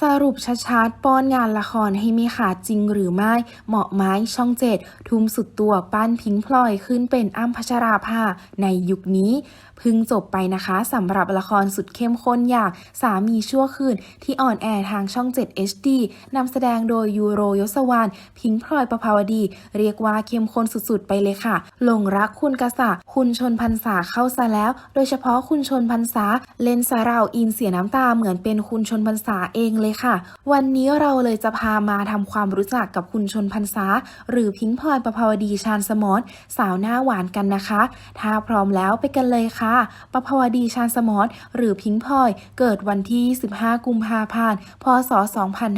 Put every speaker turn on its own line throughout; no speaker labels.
สรุปชัดๆป้อนงานละครให้ไม่ขาดจริงหรือไม่ เหมาะไหมช่องเจ็ดทุ่มสุดตัวปั้นพิงพลอยขึ้นเป็นอ้ำพัชราภาในยุคนี้พิ่งจบไปนะคะสำหรับละครสุดเข้มข้นอย่างสามีชั่วคืน ที่อ่อนแอทางช่อง 7 HD นำแสดงโดยยูโรยศวรรณพิงพลอยประภาวดี เรียกว่าเข้มข้นสุดๆ ไปเลยค่ะ หลงรักคุณกษะคุณชนพันษาเข้าซะแล้ว โดยเฉพาะคุณชนพันษาเล่นสาราวอินเสียน้ำตาเหมือนเป็นคุณชนพันษาเองเลยค่ะ วันนี้เราเลยจะพามาทำความรู้จักกับคุณชนพันษาหรือพิงพลอยประภาวดีชาญสมรสาวหน้าหวานกันนะคะ ถ้าพร้อมแล้วไปกันเลยค่ะประภาวดีชาญสมรหรือพิงพลอยเกิดวันที่ 15 กุมภาพันธ์ พศ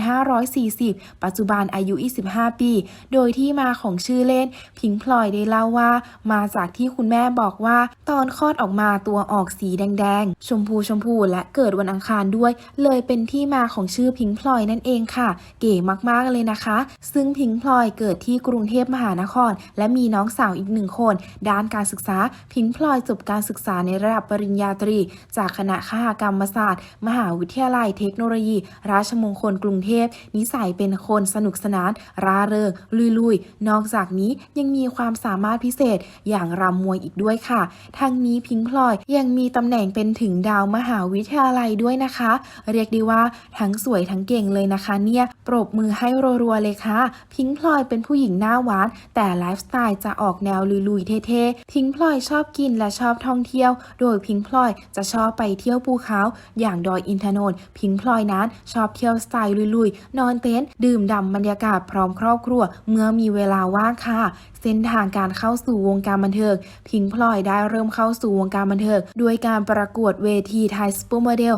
2540 ปัจจุบันอายุ 25 ปี โดยที่มาของชื่อเล่น พิงพลอยได้เล่าว่า มาจากที่คุณแม่บอกว่าตอนคลอดออกมาตัวออกสีแดงๆ ชมพูชมพูและเกิดวันอังคารด้วย เลยเป็นที่มาของชื่อพิงพลอยนั่นเองค่ะ เก๋มากๆเลยนะคะ ซึ่งพิงพลอยเกิดที่กรุงเทพมหานคร และมีน้องสาวอีกหนึ่งคน ด้านการศึกษาพิงพลอยจบการศึกษาในระดับปริญญาตรี จากคณะคหกรรมศาสตร์ มหาวิทยาลัยเทคโนโลยี ราชมงคลกรุงเทพ นิสัยเป็นคนสนุกสนาน ร่าเริงลุยๆ นอกจากนี้ยังมีความสามารถพิเศษอย่างรำมวยอีกด้วยค่ะ ทั้งนี้พิงพลอยยังมีตำแหน่งเป็นถึงดาวมหาวิทยาลัยด้วยนะคะ เรียกได้ว่าทั้งสวยทั้งเก่งเลยนะคะ เนี่ยปรบมือให้รัวๆเลยค่ะ พิงพลอยเป็นผู้หญิงหน้าหวานแต่ไลฟ์สไตล์จะออกแนวลุยๆเท่ๆพิงพลอยชอบกินและชอบท่องเที่ยว โดยพิงพลอยจะชอบไปเที่ยวภูเขา อย่างดอยอินทนนท์พิงพลอยนั้นชอบเที่ยวสไตล์ลุยๆ นอนเต็นท์ดื่มด่ำบรรยากาศพร้อมครอบครัว เมื่อมีเวลาว่างค่ะ เส้นทางการเข้าสู่วงการบันเทิง พิงพลอยได้เริ่มเข้าสู่วงการบันเทิงด้วยการประกวดเวทีไทยสปูโมเดล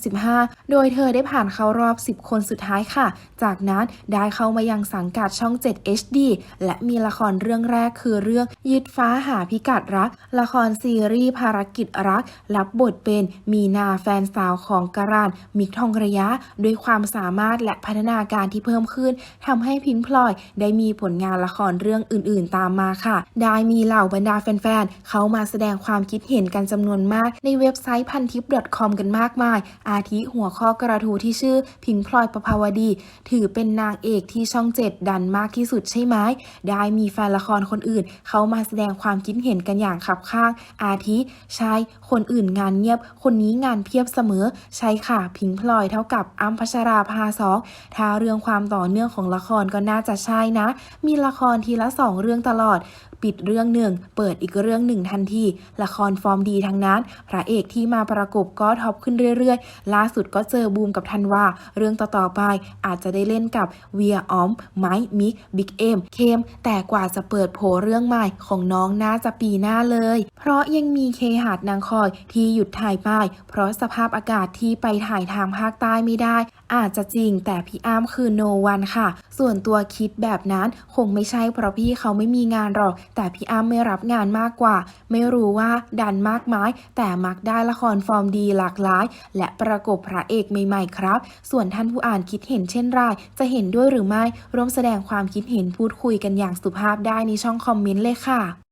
2015 โดยเธอได้ผ่านเข้ารอบ 10 คนสุดท้ายค่ะ จากนั้นได้เข้ามายังสังกัดช่อง 7 HD และมีละครเรื่องแรกคือเรื่องยึดฟ้าหาพิกัดรัก ละครซีรีส์ภารกิจรัก รับบทเป็นมีนาแฟนสาวของการานมิกทองระยะ ด้วยความสามารถและพัฒนาการที่เพิ่มขึ้นทำให้พิงพลอยได้มีผลงานละครเรื่องอื่นๆ ตามมาค่ะ ได้มีเหล่าบรรดาแฟนๆ เขามาแสดงความคิดเห็นกันจำนวนมากในเว็บไซต์พันทิป .com กันมากมาย อาทิหัวข้อกระทู้ที่ชื่อพิงพลอยประภาวดี ถือเป็นนางเอกที่ช่องเจ็ดดันมากที่สุดใช่ไหม ได้มีแฟนละครคนอื่น เขามาแสดงความคิดเห็นกันอย่างขับข้าง อาทิใช่คนอื่นงานเงียบ คนนี้งานเพียบเสมอ ใช่ค่ะ พิงพลอยเท่ากับอ้ำพัชราภาสองถ้าเรื่องความต่อเนื่องของละครก็น่าจะใช่นะ มีละครทีละสองเรื่องตลอดปิดเรื่องหนึ่ง เปิดอีกเรื่องหนึ่งทันที ละครฟอร์มดีทั้งนั้น พระเอกที่มาประกบก็ท็อปขึ้นเรื่อยๆ ล่าสุดก็เจอบูมกับธันวาเรื่องต่อๆไปอาจจะได้เล่นกับเวียออมไมค์มิกบิ๊กเอ็มเคมแต่กว่าจะเปิดโผเรื่องใหม่ของน้องน่าจะปีหน้าเลย เพราะยังมีเคหาดนางคอยที่หยุดถ่ายป้าย เพราะสภาพอากาศที่ไปถ่ายทางภาคใต้ไม่ได้ อาจจะจริงแต่พี่อ้ำคือโนวันค่ะ ส่วนตัวคิดแบบนั้นคงไม่ใช่เพราะพี่เขาไม่มีงานหรอก แต่พี่อ้ำไม่รับงานมากกว่า ไม่รู้ว่าดันมากไม้แต่มักได้ละครฟอร์มดีหลากหลาย และประกบพระเอกใหม่ๆครัรับ ส่วนท่านผู้อ่านคิดเห็นเช่นไรจะเห็นด้วยหรือไม่ร่วมแสดงความคิดเห็นพูดคุยกันอย่างสุภาพได้ในช่องคอมเมนต์เลยค่ะ